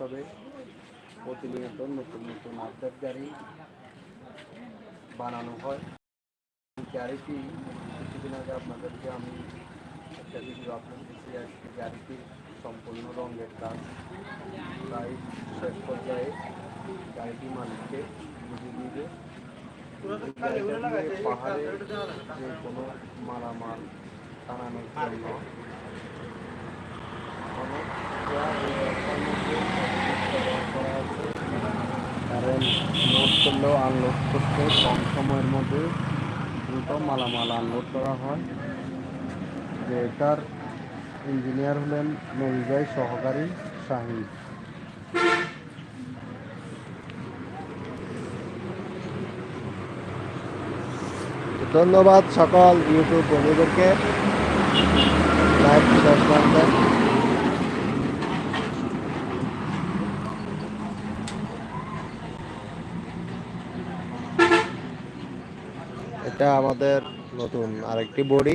উৎসবে প্রতিনিয়ত নতুন নতুন আপডেট গাড়ি বানানো হয়। গাড়িটি কিছুদিন আগে আপনাদেরকে আমি একটা ভিডিও আপলোড দিয়েছি গাড়িটি সম্পূর্ণ রঙের কাজ। প্রায় শেষ পর্যায়ে গাড়িটি মালিককে বুঝিয়ে দিয়ে পাহাড়ে যে কোনো মালামাল টানানোর জন্য। অনেক আনলোড করতে কম সময়ের মধ্যে দ্রুত মালামাল আনলোড করা হয়। যে এটার ইঞ্জিনিয়ার হলেন নবীবাই সহকারী শাহিন ধন্যবাদ সকল ইউটিউব বন্ধুদেরকে। লাইভ শেষ এটা আমাদের নতুন আরেকটি বডি।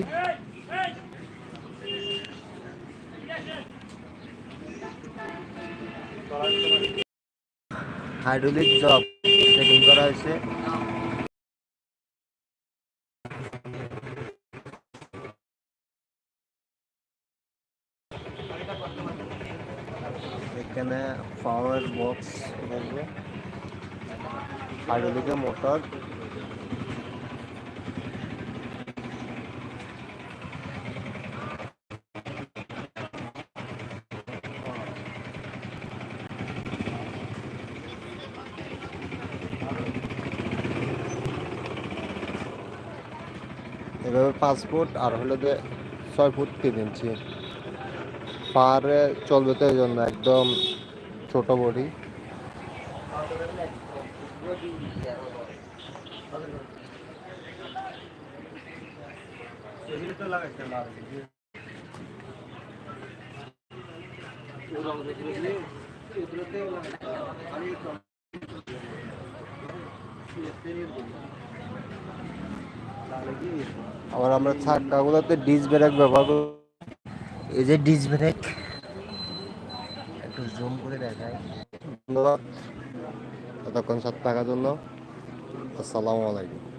হাইড্রোলিক জব সেটিং করা হয়েছে। এখানে পাওয়ার বক্স হাইড্রোলিকের মোটর। এভাবে পাঁচ ফুট আর হলো যে ছয় ফুট তিন ইঞ্চি। পাহাড়ে চলবে তো এই জন্য একদম ছোট বডি। আবার আমরা চাকাগুলোতে ডিস ব্রেক ব্যবহার করি। এই যে ডিস ব্রেক একটু জুম করে দেখাই। ধন্যবাদ। এতক্ষণ সাথে থাকার জন্য। আসসালামু আলাইকুম।